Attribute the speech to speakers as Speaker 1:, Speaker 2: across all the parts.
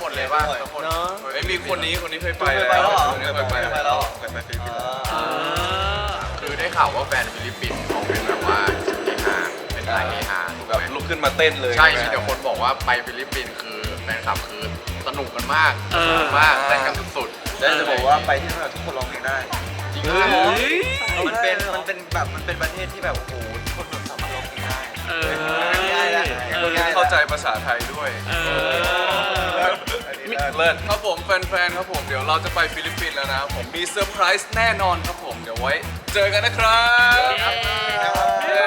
Speaker 1: คนนี้คนนี้เคยไป
Speaker 2: เคยไปแล้วเหรอ
Speaker 1: คนนี้เคยไป
Speaker 2: เคยไปแล้วเหรอ
Speaker 1: เคยไปฟิลิปปินส์แล้ว
Speaker 3: เออ
Speaker 4: คือได้ข่าวว่าแฟนฟิลิปปินส์เขาเป็นแบบว่าเฮฮาเป็นสายเฮฮา
Speaker 1: แบบลุกขึ้นมาเต้นเลย
Speaker 4: ใช่มีแต่คนบอกว่าไปฟิลิปปินส์คือแฟนคลับคือสนุกกันมากมากเต้นกันสุด
Speaker 2: แล้วจะบอกว่าไปที่นั่นทุกคนร้องเพลงได้
Speaker 4: จริง
Speaker 2: มันเป็นมันเป็นแบบมันเป็นประเทศที่แบบโอ้โหทุกคนสามารถร้องเพลงได้
Speaker 3: เออ
Speaker 2: ง่ายๆนะ
Speaker 3: เออ
Speaker 1: เข้าใจภาษาไทยด้วย
Speaker 3: เลิ
Speaker 1: ศครับผมแฟนๆครับผมเดี๋ยวเราจะไปฟิลิปปินส์แล้วนะครับผมมีเซอร์ไพรส์แน่นอนครับผมเดี๋ยวไว้ เจอกันนะครับ
Speaker 3: เย้
Speaker 1: เย้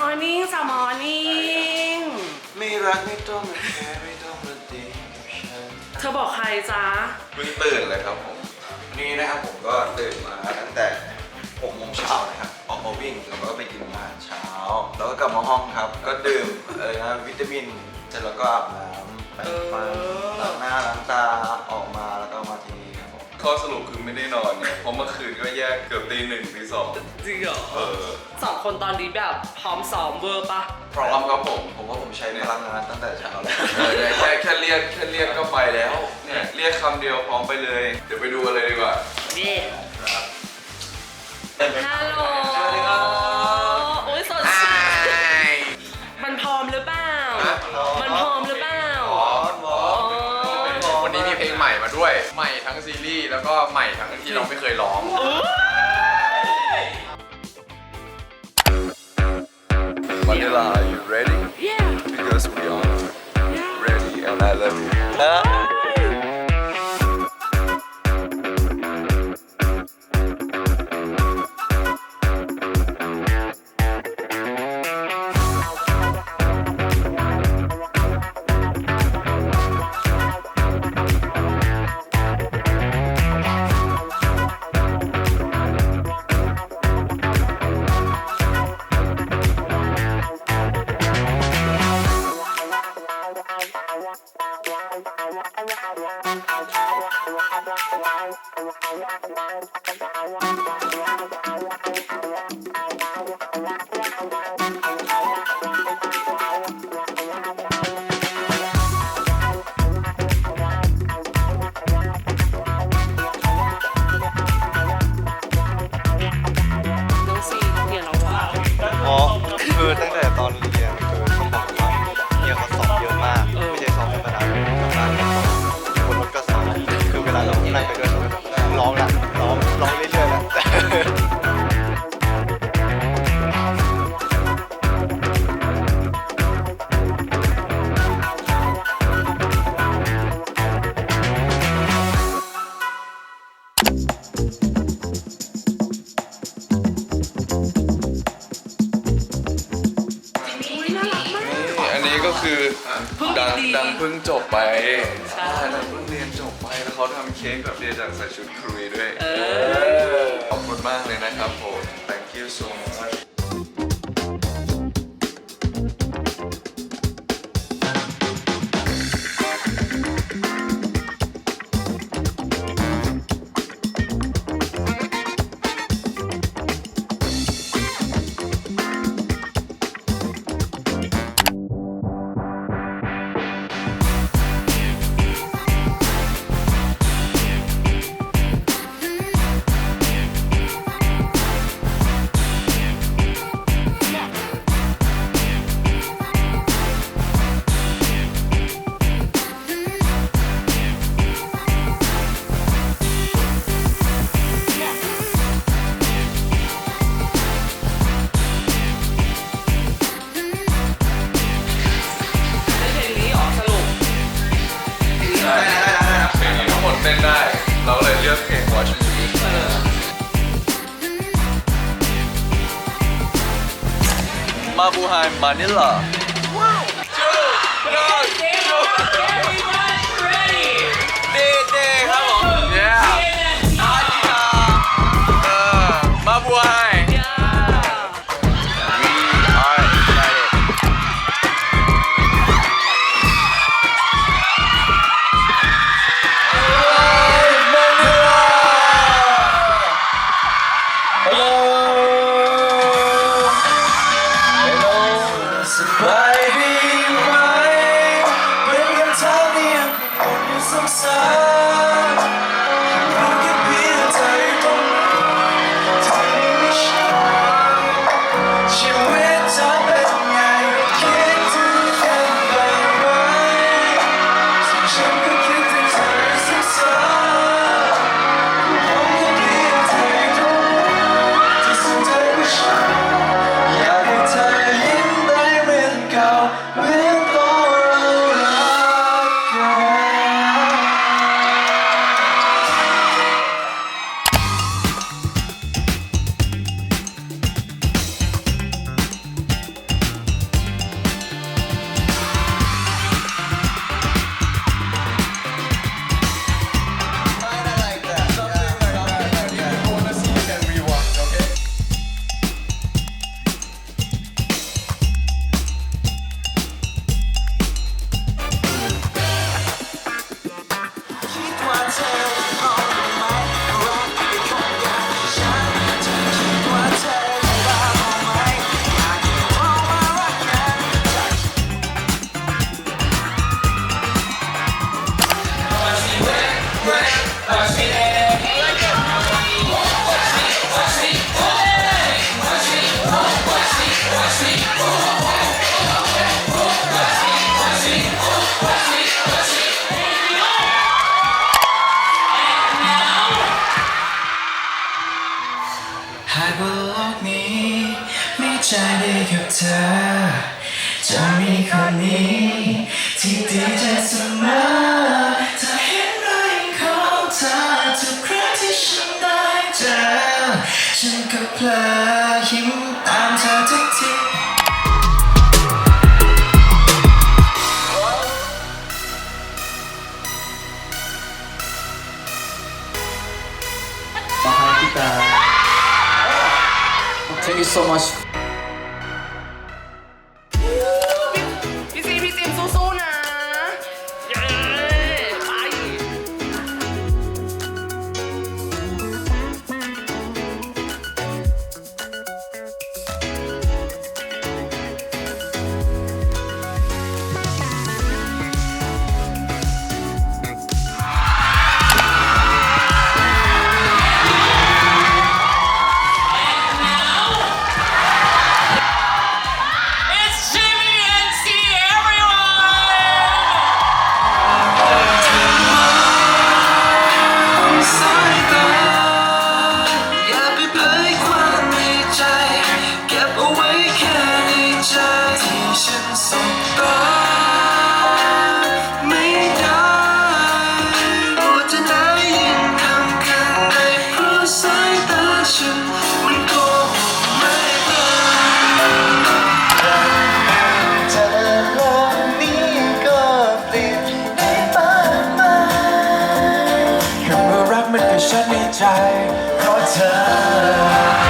Speaker 3: มอร์นิ่งสมอร์นิ่ง
Speaker 2: ไม่รักไม่ต้องมาแคร์ไม่ต้องมาดีกับฉัน
Speaker 3: เธอบอกใครจ๊ะ
Speaker 1: เพิ่งตื่นเลยครับผม
Speaker 2: วั นนี้นะครับผมก็ตื่นมาตั้งแต่6โมงเช้านะครับออกมาวิ่งแล้วก็ไปกินอาหารเช้า แล้วก็กลับมาห้องครับ ก็ดื่มเออนะวิตามินเสร็จแล้วก็อาบน้ำแปรงฟันล้างหน้าล้างตาออกมา
Speaker 1: ข้อสรุปคือไม่ได้นอนเนี่ยเพราะเมื่อคืนก็แยกเกือบตีหนึ่งตีสอง
Speaker 3: จริงเหรอ
Speaker 1: เออ
Speaker 3: สองคนตอนนี้แบบพร้อมซ้อมเวอร์ปะ
Speaker 1: พร้อมครับผม
Speaker 2: ผมว่าผมใช้พลังงานตั้งแต่เช้าแล้ว
Speaker 1: เออเนี่ยแค่แค่เรียกแค่เรียกก็ไปแล้วเนี่ยเรียกคำเดียวพร้อมไปเลย เดี๋ยวไปดูกันเลยดีกว่า
Speaker 3: นี่ฮัลโหล
Speaker 1: วั
Speaker 3: นนี้มีเพล
Speaker 4: งใหม่มาด้วย ใหม่ทั้งซีรีส์แล้วก็ใหม่ทั้งที่เราไม่เคยร้อง
Speaker 1: Vanilla are you ready
Speaker 3: Yeah
Speaker 1: because we are ready and I love you
Speaker 2: Música ดังดี
Speaker 1: ดังเพิ่งจบไป
Speaker 3: ใช่
Speaker 1: ดังเพิ่งเรียนจบไปแล้วเขาทำเค้กแบบเรียนจากใส่ชุดครุยด้วย
Speaker 3: เออ
Speaker 1: ขอบคุณมากเลยนะครับผม thank you so much
Speaker 3: เต้
Speaker 1: นได้ เราเลยเลือกเพลง Watch Me มาบูไฮมานิลา sun. นี้
Speaker 5: ที่ดีใจเสมอเธอเห็นไรของเธอทุกครั้งที่ฉันได้เจอฉันก็เพลอยิ้มตามเธอทุกที
Speaker 6: Thank you so much
Speaker 5: ใจเพราะเธอ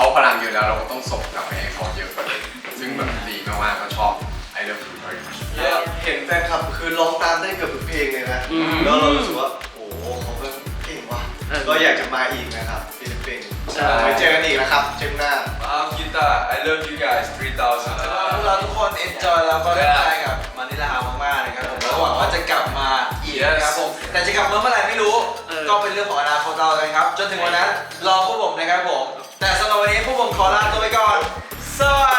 Speaker 5: เขา
Speaker 4: พลังเยอะแล้วเราก็ต้องส่งกลับไปให้เขาเยอะกว่าเดิมซึ่งแบบดีมากๆก็ชอบ I love you very much
Speaker 2: แล้วเห็นแฟนคลับคือร้องตามได้เกือบทุกเพลงเลยนะแล้วเรารู้สึกว่าโอ้โหเขาเป็นเก่งว่ะก็อยากจะมาอีกนะครับฟิลิปปินส์ไว้เจอกันอีกนะครับเจมหน้า
Speaker 1: อ้าวกีตาร์ I love you guys 3000
Speaker 2: พวกเราทุกคน enjoy แล้วก็ได้ จนถึงวันนั้นรอพวกผมนะครับผม แต่สำหรับวันนี้พวกผมขอลาตัวไปก่อน สวัสดี